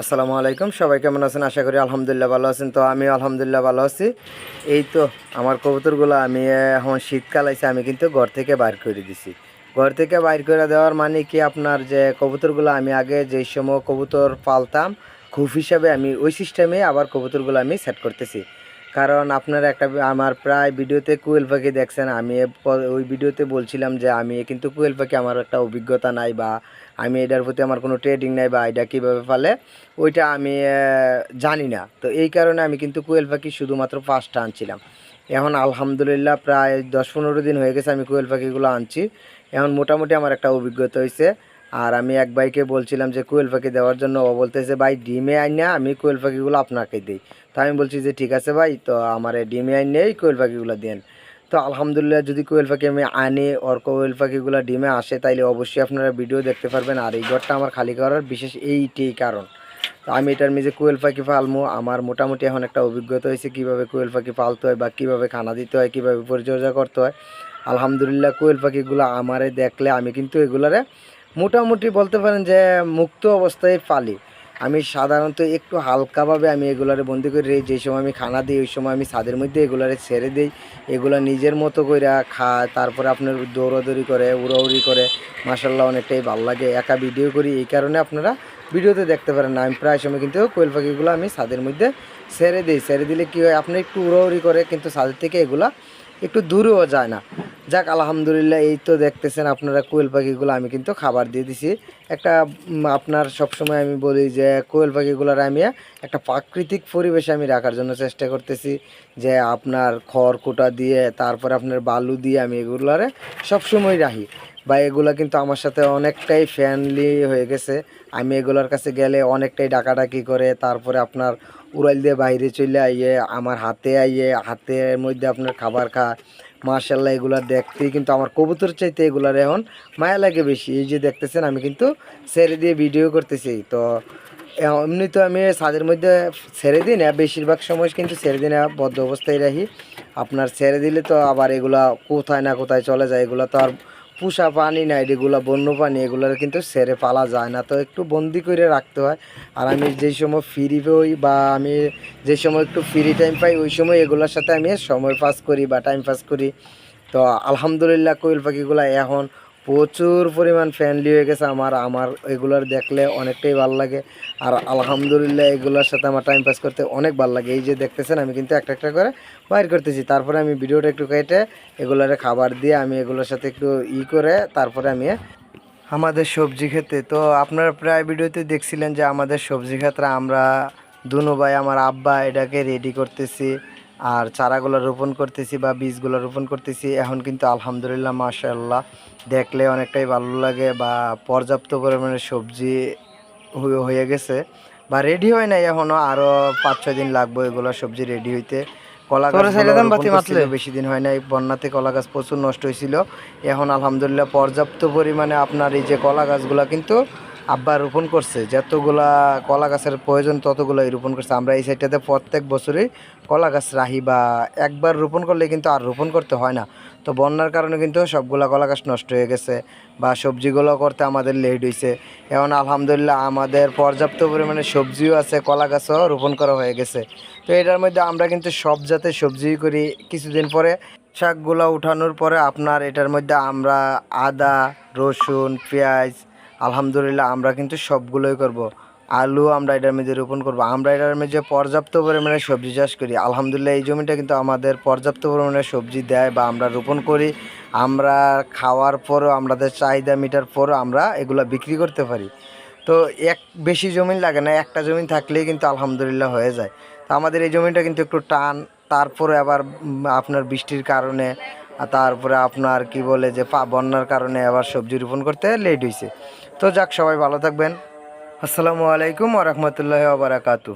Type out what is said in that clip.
আসসালামু আলাইকুম, সবাই কেমন আছেন? আশা করি আলহামদুলিল্লাহ ভালো আছেন। তো আমি আলহামদুলিল্লাহ ভালো আছি। এই তো আমার কবুতরগুলো আমি এখন শীতকাল আছে আমি কিন্তু ঘর থেকে বাইর করে দিছি। ঘর থেকে বাইর করে দেওয়ার মানে কি আপনার যে কবুতরগুলো আমি আগে যেই সময় কবুতর পালতাম খুব হিসাবে আমি ওই সিস্টেমে আবার কবুতরগুলো আমি সেট করতেছি। কারণ আপনারা একটা আমার প্রায় ভিডিওতে কুয়েল পাখি দেখছেন, আমি ওই ভিডিওতে বলছিলাম যে আমি কিন্তু কুয়েল পাখি আমার একটা অভিজ্ঞতা নাই বা আমি এটার প্রতি আমার কোনো ট্রেডিং নাই বা এটা কীভাবে পালে, ওইটা আমি জানি না। তো এই কারণে আমি কিন্তু কোয়েল পাখি শুধুমাত্র পাঁচটা আনছিলাম। এখন আলহামদুলিল্লাহ প্রায় দশ পনেরো দিন হয়ে গেছে আমি কোয়েল পাখিগুলো আনছি। এখন মোটামুটি আমার একটা অভিজ্ঞতা হয়েছে আর আমি এক ভাইকে বলছিলাম যে কোয়েল পাখি দেওয়ার জন্য, ও বলতেছে, ভাই, ডিমে আইনা আমি কোয়েল পাখিগুলো আপনাকে দিই। তো আমি বলছি যে, ঠিক আছে ভাই, তো আমার ডিমে আইনেই কোয়েল পাখিগুলো দেন। তো আলহামদুলিল্লাহ, যদি কোয়েল পাখি আমি আনি, ওর কোয়েল পাখিগুলো ডিমে আসে, তাইলে অবশ্যই আপনারা ভিডিও দেখতে পারবেন। আর এই ঘরটা আমার খালি করার বিশেষ এইটাই কারণ। তো আমি এটার মেঝে কোয়েল পাখি পালমো। আমার মোটামুটি এখন একটা অভিজ্ঞতা হয়েছে, কীভাবে কোয়েল পাখি পালতে হয় বা কীভাবে খানা দিতে হয়, কীভাবে পরিচর্যা করতে হয়। আলহামদুলিল্লাহ, কোয়েল পাখিগুলো আমারে দেখলে আমি কিন্তু এগুলারে মোটামুটি বলতে পারেন যে মুক্ত অবস্থায় পালি। আমি সাধারণত একটু হালকাভাবে আমি এগুলারে বন্দি করে রেই যে সময় আমি খানা দিই, ওই সময় আমি ছাদের মধ্যে এগুলারে ছেড়ে দিই। এগুলা নিজের মতো করে খায়, তারপরে আপনার দৌড়াদৌড়ি করে, উড়াউড়ি করে। মাসাল্লাহ অনেকটাই ভালো লাগে, একা ভিডিও করি। এই কারণে আপনারা ভিডিওতে দেখতে পারেন না। আমি প্রায় সময় কিন্তু কোয়েল পাখিগুলো আমি ছাদের মধ্যে ছেড়ে দিই। ছেড়ে দিলে কী হয়, আপনি একটু উড়াউড়ি করে, কিন্তু ছাদের থেকে এগুলা একটু দূরেও যায় না। যাক, আলহামদুলিল্লাহ, এই তো দেখতেছেন আপনারা কোয়েল পাখিগুলো, আমি কিন্তু খাবার দিয়ে দিছি। একটা আপনার সবসময় আমি বলি যে, কোয়েল পাখিগুলোর আমি একটা প্রাকৃতিক পরিবেশে আমি রাখার জন্য চেষ্টা করতেছি, যে আপনার খড় কুটা দিয়ে, তারপরে আপনার বালু দিয়ে আমি এগুলারে সবসময় রাখি। বা এগুলা কিন্তু আমার সাথে অনেকটাই ফ্যানলি হয়ে গেছে। আমি এগুলোর কাছে গেলে অনেকটাই ডাকাডাকি করে, তারপরে আপনার উড়াল দিয়ে বাইরে চলে আইয়ে, আমার হাতে আইয়ে, হাতের মধ্যে আপনার খাবার খা মার্শাল্লাহ এগুলা দেখতেই কিন্তু আমার কবুতর চাইতে এগুলার এখন মায়া লাগে বেশি। এই যে দেখতেছেন, আমি কিন্তু ছেড়ে দিয়ে ভিডিও করতেছি। তো এমনি তো আমি ছাদের মধ্যে ছেড়ে দিই না, বেশিরভাগ সময় কিন্তু ছেড়ে দিই না, বদ্ধ অবস্থায় রাখি। আপনার ছেড়ে দিলে তো আবার এগুলা কোথায় না কোথায় চলে যায়, এগুলো তো আর পুষা পানি না এগুলো বন্য পানি, এগুলোর কিন্তু সেরে পালা যায় না। তো একটু বন্দি করে রাখতে হয়। আর আমি যেই সময় ফ্রি হই বা আমি যে সময় একটু ফ্রি টাইম পাই, ওই সময় এগুলোর সাথে আমি সময় পাস করি বা টাইম পাস করি। তো আলহামদুলিল্লাহ, কোয়েল পাখিগুলো এখন প্রচুর পরিমাণ ফ্রেন্ডলি হয়ে গেছে আমার আমার এগুলোর দেখলে অনেকটাই ভালো লাগে। আর আলহামদুলিল্লাহ এগুলোর সাথে আমার টাইম পাস করতে অনেক ভালো লাগে। এই যে দেখতেছেন, আমি কিন্তু একটা একটা করে বাইর করতেছি। তারপরে আমি ভিডিওটা একটু কেটে এগুলোরে খাবার দিয়ে আমি এগুলোর সাথে একটু ই করে তারপরে আমি আমাদের সবজি খেতে। তো আপনারা প্রায় ভিডিওতে দেখছিলেন যে আমাদের সবজি ক্ষেত্রে আমরা দুনো ভাই, আমার আব্বা এটাকে রেডি করতেছি। আর চারাগুলো রোপণ করতেছি বা বীজগুলো রোপণ করতেছি এখন কিন্তু আলহামদুলিল্লাহ মাশাআল্লাহ। দেখলে অনেকটাই ভালো লাগে বা পর্যাপ্ত পরিমাণে সবজি হয়ে- গেছে বা রেডি হয় নাই এখনও আরও পাঁচ ছয় দিন লাগবে এগুলো সবজি রেডি হইতে। কলা? বেশি দিন হয় নাই বন্যাতে কলা গাছ প্রচুর নষ্ট হয়েছিল এখন আলহামদুলিল্লাহ পর্যাপ্ত পরিমাণে আপনার এই যে কলা গাছগুলো কিন্তু আব্বা রোপণ করছে, যতগুলা কলা গাছের প্রয়োজন ততগুলোই রোপণ করছে। আমরা এই সাইডটাতে প্রত্যেক বছরই কলা গাছ রাহি বা একবার রোপণ করলে কিন্তু আর রোপণ করতে হয় না। তো বন্যার কারণে কিন্তু সবগুলা কলা গাছ নষ্ট হয়ে গেছে বা সবজিগুলো করতে আমাদের লেট হয়েছে এখন আলহামদুলিল্লাহ আমাদের পর্যাপ্ত পরিমাণে সবজিও আছে, কলা গাছও রোপণ করা হয়ে গেছে। তো এটার মধ্যে আমরা কিন্তু সব জাতের সবজি করি কিছুদিন পরে। শাকগুলো উঠানোর পরে আপনার এটার মধ্যে আমরা আদা, রসুন, পেঁয়াজ আলহামদুলিল্লাহ, আমরা কিন্তু সবগুলোই করব। আলু আমরা এটার মধ্যে রোপণ করব। আমরা এটার মধ্যে পর্যাপ্ত পরিমাণে সবজি চাষ করি। আলহামদুলিল্লাহ, এই জমিটা কিন্তু আমাদের পর্যাপ্ত পরিমাণে সবজি দেয় বা আমরা রোপণ করি। আমরা খাওয়ার পরও, আমাদের চাহিদা মিটার পরও আমরা এগুলো বিক্রি করতে পারি। তো এক, বেশি জমি লাগে না, একটা জমি থাকলেই কিন্তু আলহামদুলিল্লাহ হয়ে যায়। তো আমাদের এই জমিটা কিন্তু একটু টান তারপরে আবার আপনার বৃষ্টির কারণে আর তারপরে আপনার কি বলে যে পা বন্যার কারণে আবার সবজি রোপণ করতে লেট হয়েছে তো যাক, সবাই ভালো থাকবেন। আসসালামু আলাইকুম ওরহমতুল্লাহ বারাকাতু